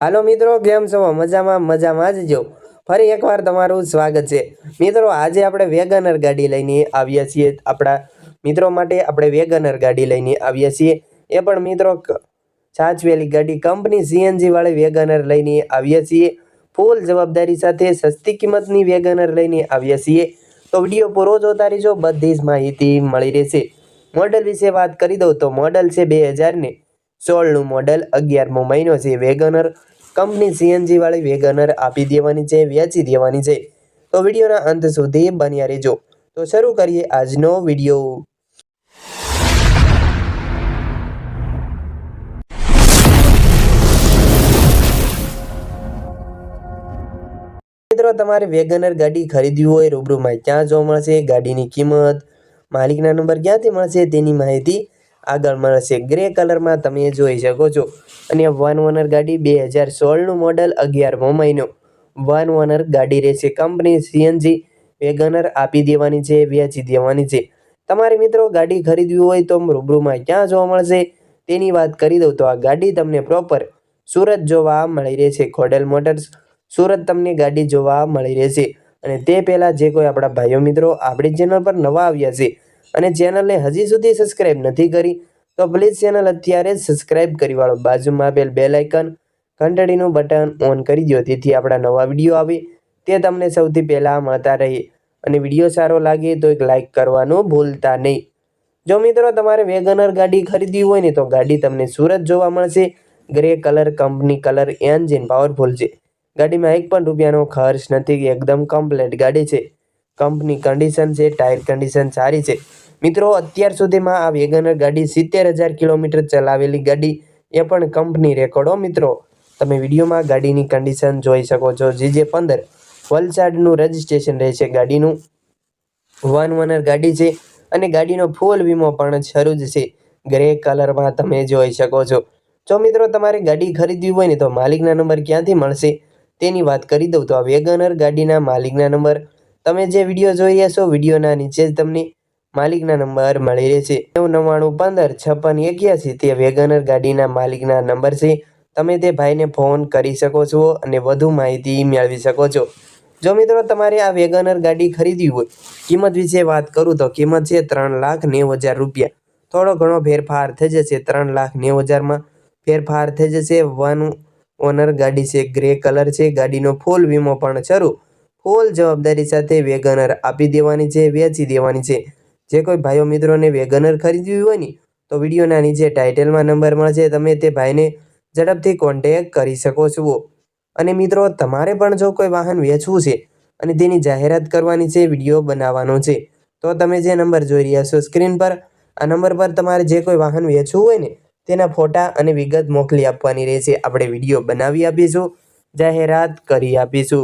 હાલો મિત્રો, કેમ છો? મજામાં મજામાં જ જો. ફરી એકવાર તમારું સ્વાગત છે. મિત્રો, આજે આપણે વેગનર ગાડી લઈને આવ્યા છીએ. આપણા મિત્રો માટે આપણે વેગનર ગાડી લઈને આવ્યા છીએ. એ પણ મિત્રો સાચવેલી ગાડી. કંપની સીએનજી વાળી વેગનર લઈને આવ્યા છીએ. ફૂલ જવાબદારી સાથે સસ્તી કિંમતની વેગનર લઈને આવ્યા છીએ. તો વીડિયો પૂરો જોતા રહેજો. બધી જ માહિતી મળી રહેશે. મોડલ વિશે વાત કરી દઉં તો મોડલ છે બે હજારને. સોળનું મોડલ અગિયારમો મહિનો છે. વેગનર કંપની સીએનજી વાળી વેગનર આપી દેવાની છે, વેચી દેવાની છે. તો વિડીયોના અંત સુધી બન્યા રહેજો. તો શરૂ કરીએ આજનો વીડિયો. મિત્રો, તમારે વેગનર ગાડી ખરીદવી હોય રૂબરૂમાં ક્યાં જોવા મળશે, ગાડીની કિંમત, માલિકના નંબર ક્યાંથી મળશે તેની માહિતી આગળ મળશે ગ્રે કલરમાં તમે જોઈ શકો છો. અને વન ઓનર ગાડી બે હજાર સોળનું મોડલ અગિયારમો મહિનો વન ઓનર ગાડી રહેશે કંપની સીએનજી. વેગનર આપી દેવાની છે વેચી દેવાની છે. તમારે મિત્રો ગાડી ખરીદવી હોય તો રૂબરૂમાં ક્યાં જોવા મળશે? તેની વાત કરી દઉં તો આ ગાડી તમને પ્રોપર સુરત જોવા મળી રહેશે, ખોડેલ મોટર્સ. સુરત તમને ગાડી જોવા મળી રહેશે. અને તે પહેલાં જે કોઈ આપણા ભાઈઓ મિત્રો આપણી ચેનલ પર નવા આવ્યા છે અને ચેનલને હજી સુધી સબસ્ક્રાઇબ નથી કરી, તો પ્લીઝ ચેનલ અત્યારે જ સબસ્ક્રાઇબ કરી વાળો. બાજુમાં આપેલ બેલ આઇકન ઘંટડીનું બટન ઓન કરી દો તેથી આપણા નવા વીડિયો આવે. તે તમને સૌથી પહેલાં મળતા રહે. અને વીડિયો સારો લાગે તો એક લાઇક કરવાનું ભૂલતા નહીં. જો મિત્રો તમારે વેગનર ગાડી ખરીદવી હોય ને, તો ગાડી તમને સુરત જોવા મળશે. Grey colour company colour engine, powerful છે. ગાડીમાં એક પણ રૂપિયાનો ખર્ચ નથી, એકદમ કમ્પ્લેટ ગાડી છે. કંપની કન્ડિશન છે ટાયર કન્ડિશન સારી છે. મિત્રો, અત્યાર સુધીમાં આ વેગનર ગાડી સિત્તેર હજાર કિલોમીટર ચલાવેલી ગાડી એ પણ કંપની રેકોર્ડો મિત્રો. તમે વિડીયોમાં ગાડીની કન્ડિશન જોઈ શકો છો. જીજે પંદર, વલસાડનું રજિસ્ટ્રેશન રહેશે ગાડીનું. વન વનર ગાડી છે અને ગાડીનો ફૂલ વીમો પણ શરૂ જ છે. ગ્રે કલરમાં તમે જોઈ શકો છો. જો મિત્રો, તમારે ગાડી ખરીદવી હોય ને તો માલિકના નંબર ક્યાંથી મળશે? તેની વાત કરી દઉં તો આ વેગનર ગાડીના માલિકના નંબર તમે જે વીડિયો જોઈ રહ્યા છો, વિડીયોના નીચે જ તમને માલિકના નંબર મળી રહેશે. નેવું નવ્વાણું પંદર છપ્પન એક્યાસી તે વેગનર ગાડીના માલિકના નંબર છે. તમે તે ભાઈને ફોન કરી શકો છો અને વધુ માહિતી મેળવી શકો છો. જો મિત્રો તમારે આ વેગનર ગાડી ખરીદવી હોય, કિંમત વિશે વાત કરું તો કિંમત છે ત્રણ લાખ નેવું હજાર રૂપિયા. થોડો ઘણો ફેરફાર થઈ જશે ત્રણ લાખ નેવું હજારમાં. ફેરફાર થઈ જશે વન ઓનર ગાડી છે, ગ્રે કલર છે, ગાડીનો ફૂલ વીમો પણ શરૂ. ફૂલ જવાબદારી સાથે વેગનર આપી દેવાની છે, વેચી દેવાની છે. જે કોઈ ભાઈઓ મિત્રોને વેગનર ખરીદવી હોય ને, તો વિડીયોના નીચે ટાઇટલમાં નંબર મળશે. તમે તે ભાઈને ઝડપથી કોન્ટેક કરી શકો છો. અને મિત્રો, તમારે પણ જો કોઈ વાહન વેચવું છે અને તેની જાહેરાત કરવાની છે, વીડિયો બનાવવાનો છે, તો તમે જે નંબર જોઈ રહ્યા છો સ્ક્રીન પર, આ નંબર પર તમારે જે કોઈ વાહન વેચવું હોય ને, તેના ફોટા અને વિગત મોકલી આપવાની રહેશે. આપણે વીડિયો બનાવી આપીશું, જાહેરાત કરી આપીશું.